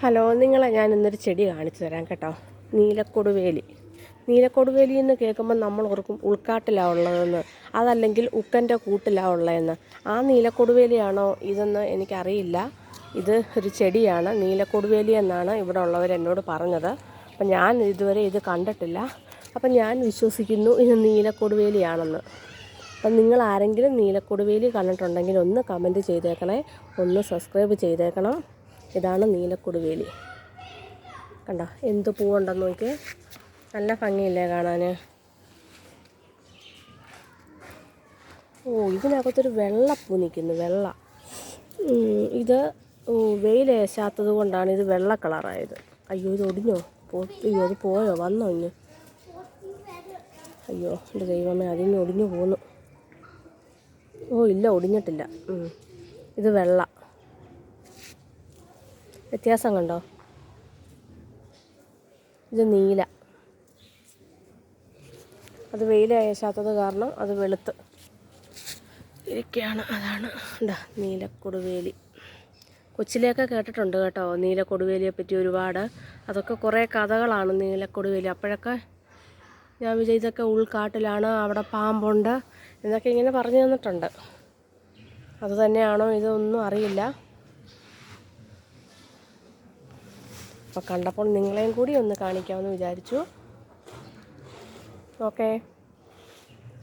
Hello നിങ്ങളെ ഞാൻ ഇന്നൊരു ചെടി കാണിച്ചു തരാം കേട്ടോ. നീലക്കൊടുവേലി. നീലക്കൊടുവേലി എന്ന് കേൾക്കുമ്പോൾ നമ്മൾ ഓർക്കും ഉൾക്കാട്ടിലാണ് ഉള്ളതെന്ന്. അതല്ലെങ്കിൽ ഉക്കന്റെ കൂട്ടിലാണ് ഉള്ളതെന്ന്. ആ നീലക്കൊടുവേലിയാണോ ഇതെന്ന് എനിക്കറിയില്ല. ഇത് ഒരു ചെടിയാണ്. നീലക്കൊടുവേലി എന്നാണ് ഇവിടെ ഉള്ളവർ എന്നോട് പറഞ്ഞത്. അപ്പം ഞാൻ ഇതുവരെ ഇത് കണ്ടിട്ടില്ല. അപ്പം ഞാൻ വിശ്വസിക്കുന്നു ഇത് നീലക്കൊടുവേലിയാണെന്ന്. അപ്പം നിങ്ങൾ ആരെങ്കിലും നീലക്കൊടുവേലി കണ്ടിട്ടുണ്ടെങ്കിൽ ഒന്ന് കമന്റ് ചെയ്തേക്കണേ. ഒന്ന് സബ്സ്ക്രൈബ് ചെയ്തേക്കണം. ഇതാണ് നീലക്കൊടുവേലി. കണ്ടോ? എന്ത് പൂവുണ്ടെന്ന് നോക്കിയേ. നല്ല ഭംഗിയില്ലേ കാണാൻ ഓ ഇതിനകത്തൊരു വെള്ളപ്പൂ നിൽക്കുന്നു വെള്ള. ഇത് വെയിലേശാത്തത് കൊണ്ടാണ് ഇത് വെള്ള കളറായത്. അയ്യോ ഇത് ഒടിഞ്ഞോ? പോ അയ്യോ അത് പോയോ? വന്നോ ഇന്ന് അയ്യോ എന്റെ ദൈവമേ അതിന് ഒടിഞ്ഞു പോന്നു. ഓ ഇല്ല ഒടിഞ്ഞിട്ടില്ല. ഇത് വെള്ള. വ്യത്യാസം കണ്ടോ ഇത് നീല. അത് വെയിൽ കാരണം അത് വെളുത്ത്. ഇരിക്കുകയാണ് അതാണ്. എന്താ നീലക്കൊടുവേലി. കൊച്ചിലേക്ക് കേട്ടിട്ടുണ്ട് കേട്ടോ നീലക്കൊടുവേലിയെ പറ്റി ഒരുപാട്. അതൊക്കെ കുറേ കഥകളാണ് നീലക്കൊടുവേലി. അപ്പോഴൊക്കെ ഞാൻ വിജയിച്ചൊക്കെ ഉൾക്കാട്ടിലാണ് അവിടെ പാമ്പുണ്ട് എന്നൊക്കെ ഇങ്ങനെ പറഞ്ഞു തന്നിട്ടുണ്ട്. അത് തന്നെയാണോ ഇതൊന്നും അറിയില്ല. അപ്പോൾ കണ്ടപ്പോൾ നിങ്ങളെയും കൂടി ഒന്ന് കാണിക്കാമെന്ന് വിചാരിച്ചു. ഓക്കേ